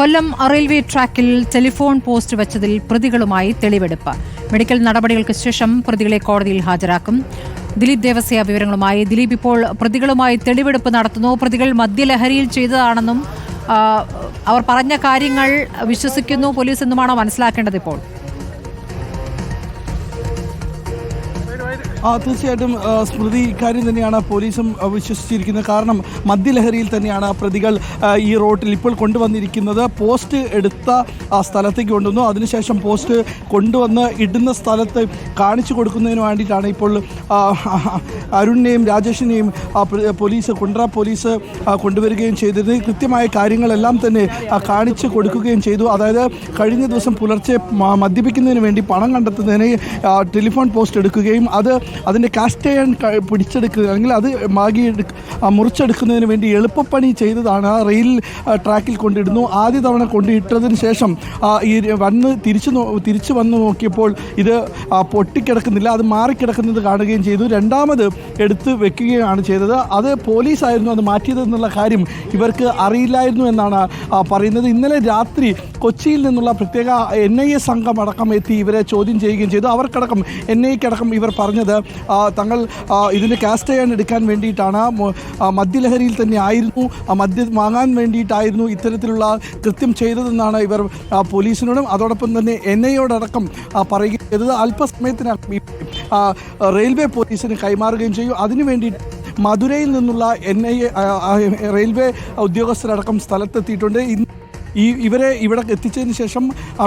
കൊല്ലം railway ട്രാക്കിൽ telephone post വെച്ചതിൽ പ്രതികളുമായി തെളിവെടുപ്പ്. മെഡിക്കൽ നടപടികൾക്ക് ശേഷം പ്രതികളെ കോടതിയിൽ ഹാജരാക്കും. ദിലീപ് ദേവസ്യ വിവരങ്ങളുമായി. ദിലീപ് ഇപ്പോൾ പ്രതികളുമായി തെളിവെടുപ്പ് നടത്തുന്നു. പ്രതികൾ മദ്യലഹരിയിൽ ചെയ്തതാണെന്നും അവർ പറഞ്ഞ കാര്യങ്ങൾ വിശ്വസിക്കുന്നു. പോലീസ് എന്നുമാണോ മനസ്സിലാക്കേണ്ടത് ഇപ്പോൾ? ആ തീർച്ചയായിട്ടും സ്മൃതി ഇക്കാര്യം തന്നെയാണ് പോലീസും വിശ്വസിച്ചിരിക്കുന്നത്. കാരണം മദ്യലഹരിയിൽ തന്നെയാണ് പ്രതികൾ ഈ റോട്ടിൽ ഇപ്പോൾ കൊണ്ടുവന്നിരിക്കുന്നത്. പോസ്റ്റ് എടുത്ത ആ സ്ഥലത്തേക്ക് കൊണ്ടുവന്നു. അതിനുശേഷം പോസ്റ്റ് കൊണ്ടുവന്ന് ഇടുന്ന സ്ഥലത്ത് കാണിച്ചു കൊടുക്കുന്നതിന് വേണ്ടിയിട്ടാണ് ഇപ്പോൾ അരുണിനെയും രാജേഷിനെയും പോലീസ് കുണ്ട്ര പോലീസ് കൊണ്ടുവരികയും ചെയ്തത് കൃത്യമായ കാര്യങ്ങളെല്ലാം തന്നെ കാണിച്ചു കൊടുക്കുകയും ചെയ്തു. അതായത് കഴിഞ്ഞ ദിവസം പുലർച്ചെ മദ്യപിക്കുന്നതിന് വേണ്ടി പണം കണ്ടെത്തുന്നതിന് ടെലിഫോൺ പോസ്റ്റ് എടുക്കുകയും അത് അതിന്റെ കാസ്റ്റേൺ പിടിച്ചെടുക്കുക അല്ലെങ്കിൽ അത് മാഗി മുറിച്ചെടുക്കുന്നതിന് വേണ്ടി എളുപ്പപ്പണി ചെയ്തതാണ് ആ റെയിൽ ട്രാക്കിൽ കൊണ്ടിടുന്നു. ആദ്യ തവണ കൊണ്ടിട്ടതിന് ശേഷം ഈ വന്ന് തിരിച്ചു തിരിച്ചു വന്ന് നോക്കിയപ്പോൾ ഇത് പൊട്ടിക്കിടക്കുന്നില്ല. അത് മാറിക്കിടക്കുന്നത് കാണുകയും ചെയ്തു. രണ്ടാമത് എടുത്ത് വെക്കുകയാണ് ചെയ്തത്. അത് പോലീസായിരുന്നു അത് മാറ്റിയതെന്നുള്ള കാര്യം ഇവർക്ക് അറിയില്ലായിരുന്നു എന്നാണ് പറയുന്നത്. ഇന്നലെ രാത്രി കൊച്ചിയിൽ നിന്നുള്ള പ്രത്യേക എൻ ഐ എ സംഘം അടക്കം എത്തി ഇവരെ ചോദ്യം ചെയ്യുകയും ചെയ്തു. അവർക്കടക്കം എൻ ഐക്കടക്കം ഇവർ പറഞ്ഞത് തങ്ങൾ ഇതിന് കാസ്റ്റ് ചെയ്യാൻ എടുക്കാൻ വേണ്ടിയിട്ടാണ് മദ്യലഹരിയിൽ തന്നെ ആയിരുന്നു. മദ്യം വാങ്ങാൻ വേണ്ടിയിട്ടായിരുന്നു ഇത്തരത്തിലുള്ള കൃത്യം ചെയ്തതെന്നാണ് ഇവർ പോലീസിനോടും അതോടൊപ്പം തന്നെ എൻ ഐയോടക്കം പറയുകയും ചെയ്തത് അല്പസമയത്തിനകം റെയിൽവേ പോലീസിന് കൈമാറുകയും ചെയ്യും. അതിനു വേണ്ടി മധുരയിൽ നിന്നുള്ള എൻ ഐ റെയിൽവേ ഉദ്യോഗസ്ഥരടക്കം സ്ഥലത്തെത്തിയിട്ടുണ്ട്. ഇന്ന് ഈ ഇവരെ ഇവിടെ എത്തിച്ചതിന് ശേഷം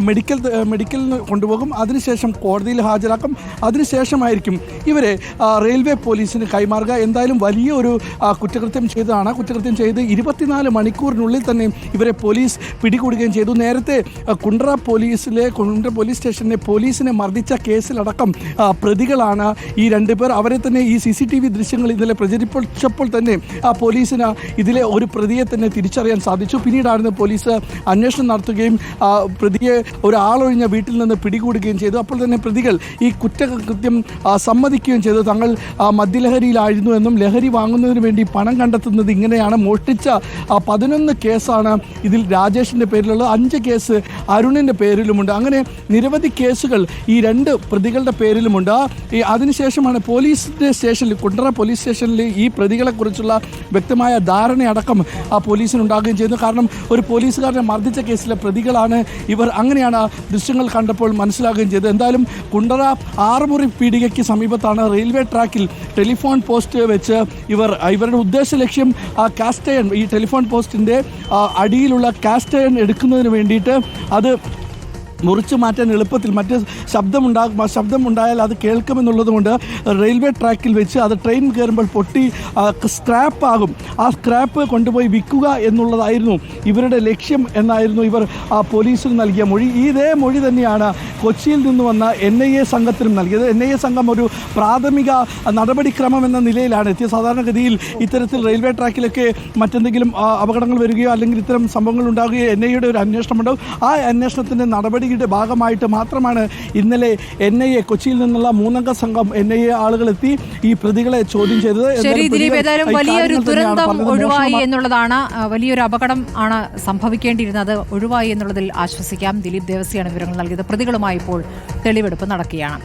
മെഡിക്കൽ മെഡിക്കലിന് കൊണ്ടുപോകും. അതിനുശേഷം കോടതിയിൽ ഹാജരാക്കും. അതിനുശേഷമായിരിക്കും ഇവരെ റെയിൽവേ പോലീസിന് കൈമാറുക. എന്തായാലും വലിയ ഒരു കുറ്റകൃത്യം ചെയ്തതാണ്. കുറ്റകൃത്യം ചെയ്ത് ഇരുപത്തിനാല് മണിക്കൂറിനുള്ളിൽ തന്നെ ഇവരെ പോലീസ് പിടികൂടുകയും ചെയ്തു. നേരത്തെ കുണ്ട്ര പോലീസിലെ കുണ്ട്ര പോലീസ് സ്റ്റേഷനിലെ പോലീസിനെ മർദ്ദിച്ച കേസിലടക്കം പ്രതികളാണ് ഈ രണ്ടുപേർ അവരെ തന്നെ ഈ സി സി ടി വി ദൃശ്യങ്ങൾ ഇന്നലെ പ്രചരിപ്പിച്ചപ്പോൾ തന്നെ ആ പോലീസിന് ഇതിലെ ഒരു പ്രതിയെ തന്നെ തിരിച്ചറിയാൻ സാധിച്ചു. പിന്നീടാണ് പോലീസ് അന്വേഷണം നടത്തുകയും പ്രതിയെ ഒരാളൊഴിഞ്ഞ വീട്ടിൽ നിന്ന് പിടികൂടുകയും ചെയ്തു. അപ്പോൾ തന്നെ പ്രതികൾ ഈ കുറ്റകൃത്യം സമ്മതിക്കുകയും ചെയ്തു. തങ്ങൾ മദ്യലഹരിയിലായിരുന്നു എന്നും ലഹരി വാങ്ങുന്നതിന് വേണ്ടി പണം കണ്ടെത്തുന്നത് ഇങ്ങനെയാണ് മോഷ്ടിച്ച പതിനൊന്ന് കേസാണ് ഇതിൽ രാജേഷിന്റെ പേരിലുള്ളത്. അഞ്ച് കേസ് അരുണിന്റെ പേരിലുമുണ്ട്. അങ്ങനെ നിരവധി കേസുകൾ ഈ രണ്ട് പ്രതികളുടെ പേരിലുമുണ്ട്. ഈ അതിനുശേഷമാണ് പോലീസിന്റെ സ്റ്റേഷനിൽ കുണ്ടറ പോലീസ് സ്റ്റേഷനിൽ ഈ പ്രതികളെക്കുറിച്ചുള്ള വ്യക്തമായ ധാരണയടക്കം ആ പോലീസിനുണ്ടാകുകയും ചെയ്തു. കാരണം ഒരു പോലീസുകാരനെ മർദ്ദിച്ച കേസിലെ പ്രതികളാണ് ഇവർ. അങ്ങനെയാണ് ദൃശ്യങ്ങൾ കണ്ടപ്പോൾ മനസ്സിലാകുകയും ചെയ്തത്. എന്തായാലും കുണ്ടറ ആറുമുറി പീടികയ്ക്ക് സമീപത്താണ് റെയിൽവേ ട്രാക്കിൽ ടെലിഫോൺ പോസ്റ്റ് വെച്ച് ഇവർ ഇവരുടെ ഉദ്ദേശ ലക്ഷ്യം ആ കാസ്റ്റയൺ ഈ ടെലിഫോൺ പോസ്റ്റിന്റെ അടിയിലുള്ള കാസ്റ്റയൺ എടുക്കുന്നതിന് വേണ്ടിയിട്ട് അത് മുറിച്ചു മാറ്റാൻ എളുപ്പത്തിൽ മറ്റ് ശബ്ദമുണ്ടാകും ശബ്ദമുണ്ടായാൽ അത് കേൾക്കുമെന്നുള്ളതുകൊണ്ട് റെയിൽവേ ട്രാക്കിൽ വെച്ച് അത് ട്രെയിൻ കയറുമ്പോൾ പൊട്ടി സ്ക്രാപ്പ് ആകും ആ സ്ക്രാപ്പ് കൊണ്ടുപോയി വിൽക്കുക എന്നുള്ളതായിരുന്നു ഇവരുടെ ലക്ഷ്യം എന്നായിരുന്നു ഇവർ ആ പോലീസിന് നൽകിയ മൊഴി. ഇതേ മൊഴി തന്നെയാണ് കൊച്ചിയിൽ നിന്ന് വന്ന എൻ ഐ എ സംഘത്തിനും നൽകിയത്. എൻ ഐ എ സംഘം ഒരു പ്രാഥമിക നടപടിക്രമം എന്ന നിലയിലാണ് എത്തിയത്. സാധാരണഗതിയിൽ ഇത്തരത്തിൽ റെയിൽവേ ട്രാക്കിലൊക്കെ മറ്റെന്തെങ്കിലും അപകടങ്ങൾ വരികയോ അല്ലെങ്കിൽ ഇത്തരം സംഭവങ്ങൾ ഉണ്ടാകുകയോ എൻ ഐയുടെ ഒരു അന്വേഷണം ഉണ്ടാകും ആ അന്വേഷണത്തിന്റെ നടപടിയുടെ ഭാഗമായിട്ട് മാത്രമാണ് ഇന്നലെ എൻ ഐ എ കൊച്ചിയിൽ നിന്നുള്ള മൂന്നംഗ സംഘം എൻ ഐ എ ആളുകളെത്തി ഈ പ്രതികളെ ചോദ്യം ചെയ്തത്. ശരി എന്തായാലും ദിലീപ് ഏതായാലും വലിയൊരു ദുരന്തം. ഒഴിവായി എന്നുള്ളതാണ് വലിയൊരു അപകടം ആണ് സംഭവിക്കേണ്ടിയിരുന്നത്. ഒഴിവായി എന്നുള്ളതിൽ ആശ്വസിക്കാം. ദിലീപ് ദേവസിയാണ് വിവരങ്ങൾ നൽകിയത്. പ്രതികളുമായി ഇപ്പോൾ തെളിവെടുപ്പ് നടക്കുകയാണ്.